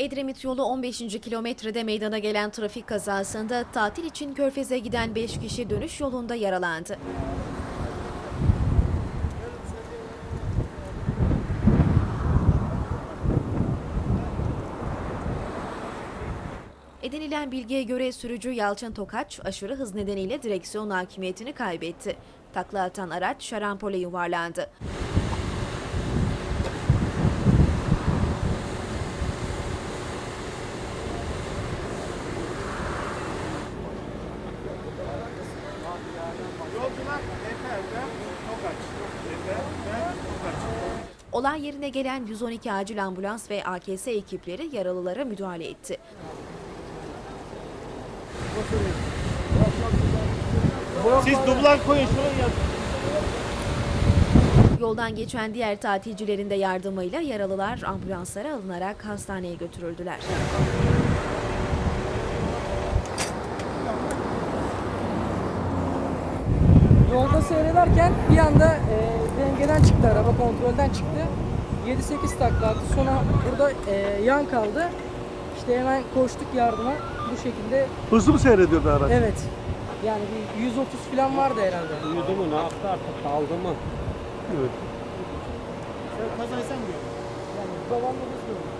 Edremit yolu 15. kilometrede meydana gelen trafik kazasında tatil için Körfez'e giden 5 kişi dönüş yolunda yaralandı. Edinilen bilgiye göre sürücü Yalçın Tokaç aşırı hız nedeniyle direksiyon hakimiyetini kaybetti. Takla atan araç şarampole yuvarlandı. Olay yerine gelen 112 acil ambulans ve AKS ekipleri yaralılara müdahale etti. Siz dublaj koyun yaz. Yoldan geçen diğer tatilcilerin de yardımıyla yaralılar ambulanslara alınarak hastaneye götürüldüler. Yolda seyrederken bir anda e, dengeden çıktı araba, kontrolden çıktı. 7-8 takla attı. Sonra burada e, yan kaldı. İşte hemen koştuk yardıma. Bu şekilde Hızlı mı seyrediyordu araç? evet. Yani bir 130 falan vardı herhalde. Uyudu mu ne yaptı artık kaldı mı? Evet. Yani babamla biz gördük.